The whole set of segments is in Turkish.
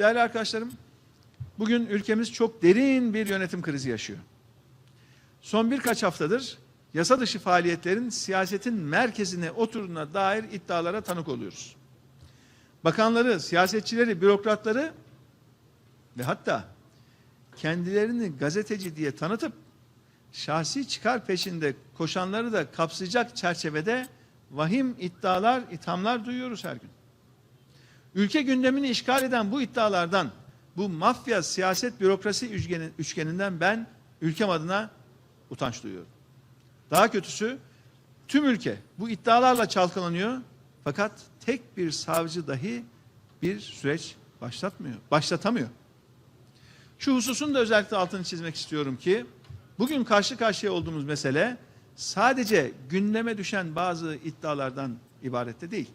Değerli arkadaşlarım, bugün ülkemiz çok derin bir yönetim krizi yaşıyor. Son birkaç haftadır yasa dışı faaliyetlerin siyasetin merkezine oturduğuna dair iddialara tanık oluyoruz. Bakanları, siyasetçileri, bürokratları ve hatta kendilerini gazeteci diye tanıtıp şahsi çıkar peşinde koşanları da kapsayacak çerçevede vahim iddialar, ithamlar duyuyoruz her gün. Ülke gündemini işgal eden bu iddialardan, bu mafya siyaset bürokrasi üçgeni- üçgeninden ben ülkem adına utanç duyuyorum. Daha kötüsü tüm ülke bu iddialarla çalkalanıyor fakat tek bir savcı dahi bir süreç başlatmıyor, başlatamıyor. Şu hususun da özellikle altını çizmek istiyorum ki bugün karşı karşıya olduğumuz mesele sadece gündeme düşen bazı iddialardan ibaret de değil.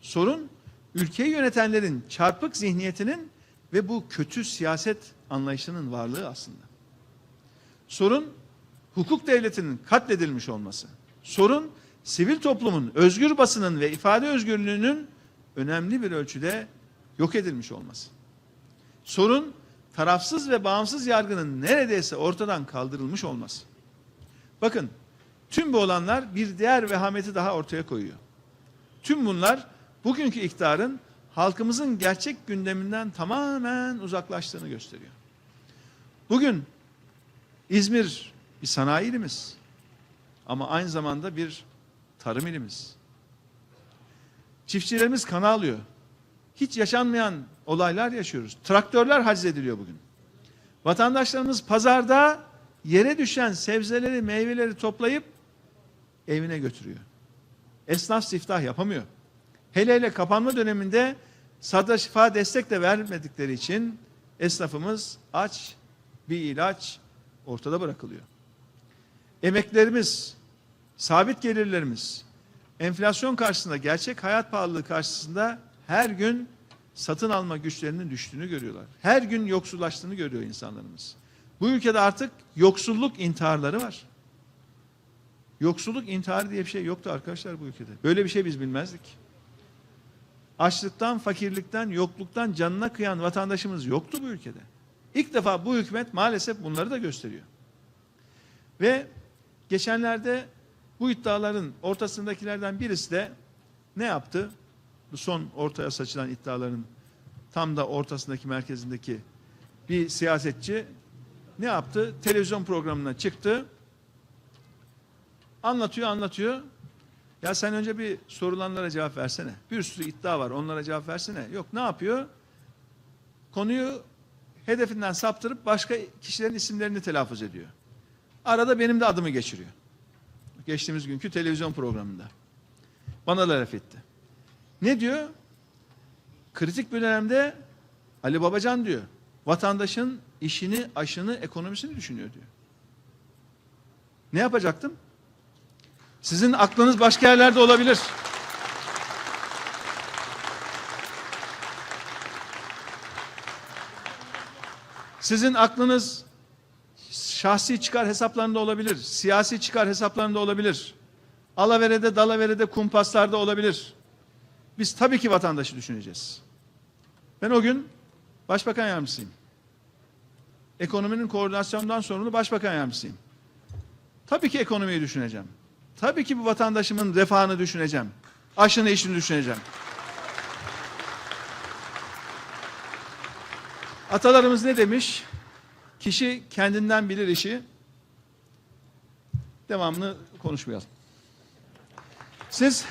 Sorun ülkeyi yönetenlerin çarpık zihniyetinin ve bu kötü siyaset anlayışının varlığı aslında. Sorun hukuk devletinin katledilmiş olması. Sorun sivil toplumun, özgür basının ve ifade özgürlüğünün önemli bir ölçüde yok edilmiş olması. Sorun tarafsız ve bağımsız yargının neredeyse ortadan kaldırılmış olması. Bakın tüm bu olanlar bir diğer vehameti daha ortaya koyuyor. Tüm bunlar bugünkü iktidarın halkımızın gerçek gündeminden tamamen uzaklaştığını gösteriyor. Bugün İzmir bir sanayi ilimiz ama aynı zamanda bir tarım ilimiz. Çiftçilerimiz kan alıyor. Hiç yaşanmayan olaylar yaşıyoruz. Traktörler haciz ediliyor bugün. Vatandaşlarımız pazarda yere düşen sebzeleri, meyveleri toplayıp evine götürüyor. Esnaf siftah yapamıyor. Hele hele kapanma döneminde sadra şifa destek de vermedikleri için esnafımız aç bir ilaç ortada bırakılıyor. Emeklerimiz, sabit gelirlerimiz, enflasyon karşısında, gerçek hayat pahalılığı karşısında her gün satın alma güçlerinin düştüğünü görüyorlar. Her gün yoksullaştığını görüyor insanlarımız. Bu ülkede artık yoksulluk intiharları var. Yoksulluk intiharı diye bir şey yoktu arkadaşlar bu ülkede. Böyle bir şey biz bilmezdik. Açlıktan, fakirlikten, yokluktan canına kıyan vatandaşımız yoktu bu ülkede. İlk defa bu hükümet maalesef bunları da gösteriyor. Ve geçenlerde bu iddiaların ortasındakilerden birisi de ne yaptı? Bu son ortaya saçılan iddiaların tam da ortasındaki merkezindeki bir siyasetçi ne yaptı? Televizyon programına çıktı. Anlatıyor, anlatıyor. Ya sen önce bir sorulanlara cevap versene. Bir sürü iddia var, onlara cevap versene. Yok, ne yapıyor? Konuyu hedefinden saptırıp başka kişilerin isimlerini telaffuz ediyor. Arada benim de adımı geçiriyor. Geçtiğimiz günkü televizyon programında. Bana da laf etti. Ne diyor? Kritik bir dönemde Ali Babacan diyor. Vatandaşın işini, aşını, ekonomisini düşünüyor diyor. Ne yapacaktım? Sizin aklınız başka yerlerde olabilir. Sizin aklınız şahsi çıkar hesaplarında olabilir, siyasi çıkar hesaplarında olabilir. Alaverede, dalaverede, kumpaslarda olabilir. Biz tabii ki vatandaşı düşüneceğiz. Ben o gün başbakan yardımcısıyım. Ekonominin koordinasyondan sorumlu başbakan yardımcısıyım. Tabii ki ekonomiyi düşüneceğim. Tabii ki bu vatandaşımın refahını düşüneceğim. Aşını işini düşüneceğim. Atalarımız ne demiş? Kişi kendinden bilir işi. Devamını konuşmayalım. Siz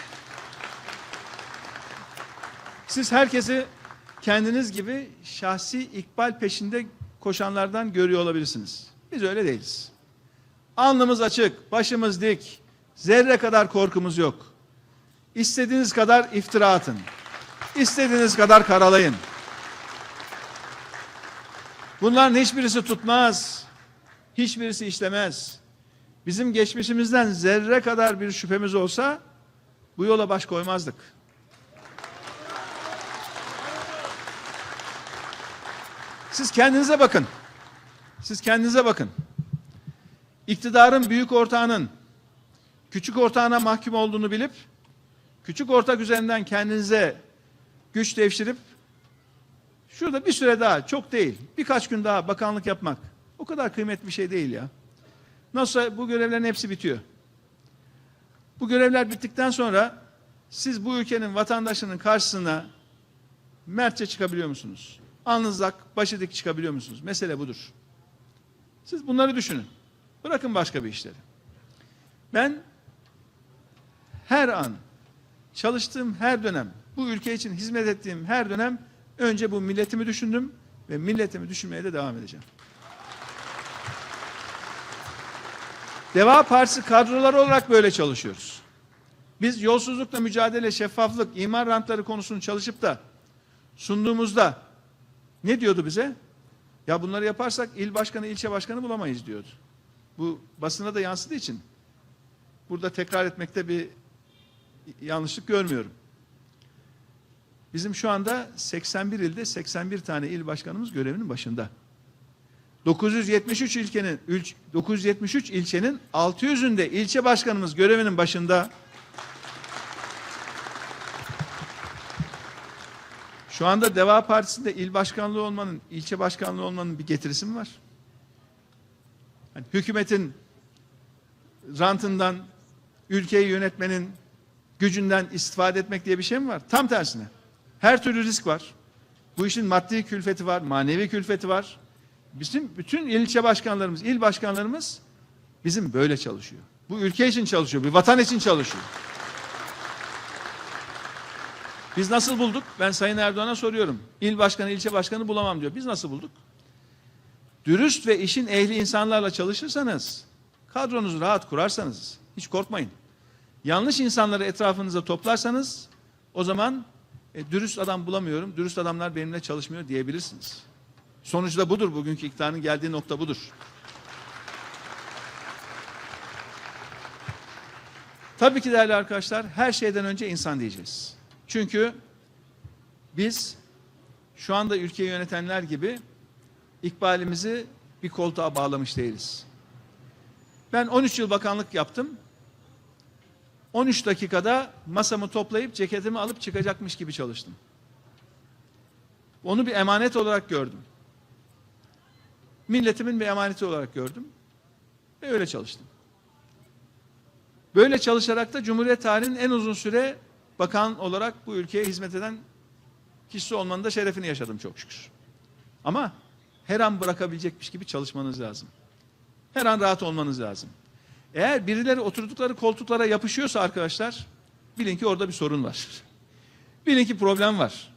siz herkesi kendiniz gibi şahsi ikbal peşinde koşanlardan görüyor olabilirsiniz. Biz öyle değiliz. Alnımız açık, başımız dik, zerre kadar korkumuz yok. İstediğiniz kadar iftira atın. İstediğiniz kadar karalayın. Bunların hiçbirisi tutmaz. Hiçbirisi işlemez. Bizim geçmişimizden zerre kadar bir şüphemiz olsa bu yola baş koymazdık. Siz kendinize bakın. Siz kendinize bakın. İktidarın büyük ortağının küçük ortağına mahkum olduğunu bilip küçük ortak üzerinden kendinize güç devşirip Şurada bir süre daha çok değil. Birkaç gün daha bakanlık yapmak. O kadar kıymetli bir şey değil ya. Nasılsa bu görevlerin hepsi bitiyor. Bu görevler bittikten sonra siz bu ülkenin vatandaşının karşısına mertçe çıkabiliyor musunuz? Alnızlak, başı dik çıkabiliyor musunuz? Mesele budur. Siz bunları düşünün. Bırakın başka bir işleri. Ben her an, çalıştığım her dönem, bu ülke için hizmet ettiğim her dönem önce bu milletimi düşündüm ve milletimi düşünmeye de devam edeceğim. Deva Partisi kadroları olarak böyle çalışıyoruz. Biz yolsuzlukla mücadele, şeffaflık, imar rantları konusunu çalışıp da sunduğumuzda ne diyordu bize? Ya bunları yaparsak il başkanı, ilçe başkanı bulamayız diyordu. Bu basına da yansıdığı için burada tekrar etmekte bir yanlışlık görmüyorum. Bizim şu anda 81 ilde 81 tane il başkanımız görevinin başında. 973 ilçenin 973 ilçenin 600'ünde ilçe başkanımız görevinin başında. Şu anda Deva Partisi'nde il başkanlığı olmanın, ilçe başkanlığı olmanın bir getirisi mi var? Hani hükümetin rantından, ülkeyi yönetmenin gücünden istifade etmek diye bir şey mi var? Tam tersine. Her türlü risk var. Bu işin maddi külfeti var, manevi külfeti var. Bizim bütün ilçe başkanlarımız, il başkanlarımız bizim böyle çalışıyor. Bu ülke için çalışıyor, bir vatan için çalışıyor. Biz nasıl bulduk? Ben Sayın Erdoğan'a soruyorum. İl başkanı, ilçe başkanı bulamam diyor. Biz nasıl bulduk? Dürüst ve işin ehli insanlarla çalışırsanız, kadronuzu rahat kurarsanız, hiç korkmayın. Yanlış insanları etrafınıza toplarsanız, o zaman e, dürüst adam bulamıyorum, dürüst adamlar benimle çalışmıyor diyebilirsiniz. Sonuçta budur, bugünkü iktidarın geldiği nokta budur. Tabii ki değerli arkadaşlar, her şeyden önce insan diyeceğiz. Çünkü biz şu anda ülkeyi yönetenler gibi ikbalimizi bir koltuğa bağlamış değiliz. Ben 13 yıl bakanlık yaptım. 13 dakikada masamı toplayıp ceketimi alıp çıkacakmış gibi çalıştım. Onu bir emanet olarak gördüm. Milletimin bir emaneti olarak gördüm. Ve öyle çalıştım. Böyle çalışarak da Cumhuriyet tarihinin en uzun süre bakan olarak bu ülkeye hizmet eden kişisi olmanın da şerefini yaşadım çok şükür. Ama her an bırakabilecekmiş gibi çalışmanız lazım. Her an rahat olmanız lazım. Eğer birileri oturdukları koltuklara yapışıyorsa arkadaşlar bilin ki orada bir sorun var. bilin ki problem var.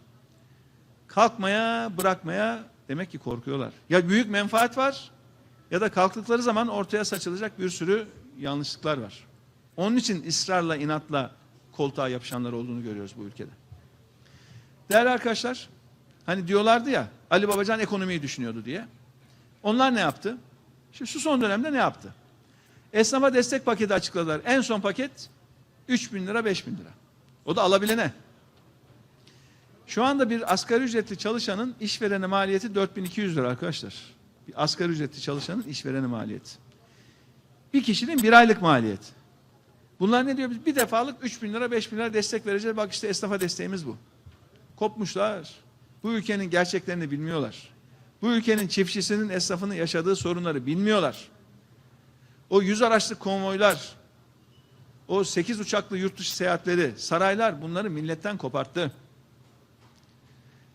Kalkmaya, bırakmaya demek ki korkuyorlar. Ya büyük menfaat var ya da kalktıkları zaman ortaya saçılacak bir sürü yanlışlıklar var. Onun için ısrarla, inatla koltuğa yapışanlar olduğunu görüyoruz bu ülkede. Değerli arkadaşlar, hani diyorlardı ya Ali Babacan ekonomiyi düşünüyordu diye. Onlar ne yaptı? Şimdi şu son dönemde ne yaptı? Esnafa destek paketi açıkladılar. En son paket 3 bin lira 5 bin lira. O da alabilene. Şu anda bir asgari ücretli çalışanın işverene maliyeti 4200 lira arkadaşlar. Bir asgari ücretli çalışanın işverene maliyeti. Bir kişinin bir aylık maliyet. Bunlar ne diyor? Biz bir defalık 3 bin lira 5 bin lira destek vereceğiz. Bak işte esnafa desteğimiz bu. Kopmuşlar. Bu ülkenin gerçeklerini bilmiyorlar. Bu ülkenin çiftçisinin, esnafının yaşadığı sorunları bilmiyorlar. O yüz araçlı konvoylar, o sekiz uçaklı yurt dışı seyahatleri, saraylar bunları milletten koparttı.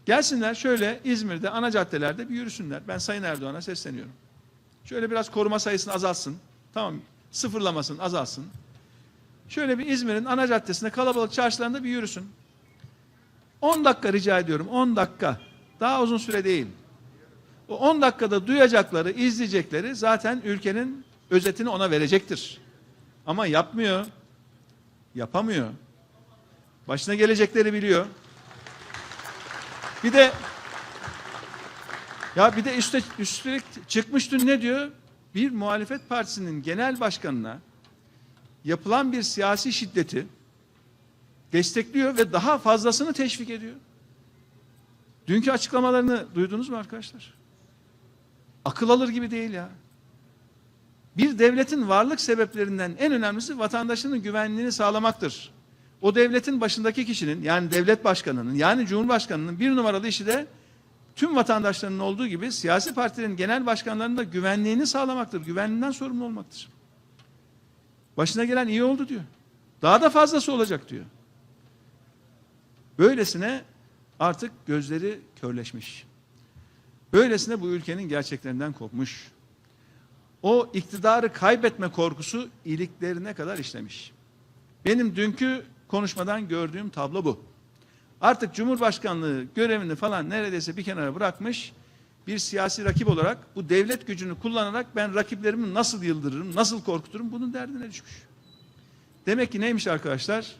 Gelsinler şöyle İzmir'de ana caddelerde bir yürüsünler. Ben Sayın Erdoğan'a sesleniyorum. Şöyle biraz koruma sayısını azaltsın. Tamam sıfırlamasın azalsın. Şöyle bir İzmir'in ana caddesinde kalabalık çarşılarında bir yürüsün. 10 dakika rica ediyorum 10 dakika. Daha uzun süre değil. O 10 dakikada duyacakları, izleyecekleri zaten ülkenin özetini ona verecektir. Ama yapmıyor. Yapamıyor. Başına gelecekleri biliyor. Bir de ya bir de üstte, üstelik çıkmış dün ne diyor? Bir muhalefet partisinin genel başkanına yapılan bir siyasi şiddeti destekliyor ve daha fazlasını teşvik ediyor. Dünkü açıklamalarını duydunuz mu arkadaşlar? Akıl alır gibi değil ya. Bir devletin varlık sebeplerinden en önemlisi vatandaşının güvenliğini sağlamaktır. O devletin başındaki kişinin yani devlet başkanının yani cumhurbaşkanının bir numaralı işi de tüm vatandaşlarının olduğu gibi siyasi partilerin genel başkanlarının da güvenliğini sağlamaktır. Güvenliğinden sorumlu olmaktır. Başına gelen iyi oldu diyor. Daha da fazlası olacak diyor. Böylesine artık gözleri körleşmiş. Böylesine bu ülkenin gerçeklerinden kopmuş. O iktidarı kaybetme korkusu iliklerine kadar işlemiş. Benim dünkü konuşmadan gördüğüm tablo bu. Artık Cumhurbaşkanlığı görevini falan neredeyse bir kenara bırakmış bir siyasi rakip olarak bu devlet gücünü kullanarak ben rakiplerimi nasıl yıldırırım, nasıl korkuturum bunun derdine düşmüş. Demek ki neymiş arkadaşlar?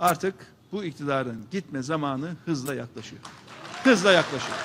Artık bu iktidarın gitme zamanı hızla yaklaşıyor. Hızla yaklaşıyor.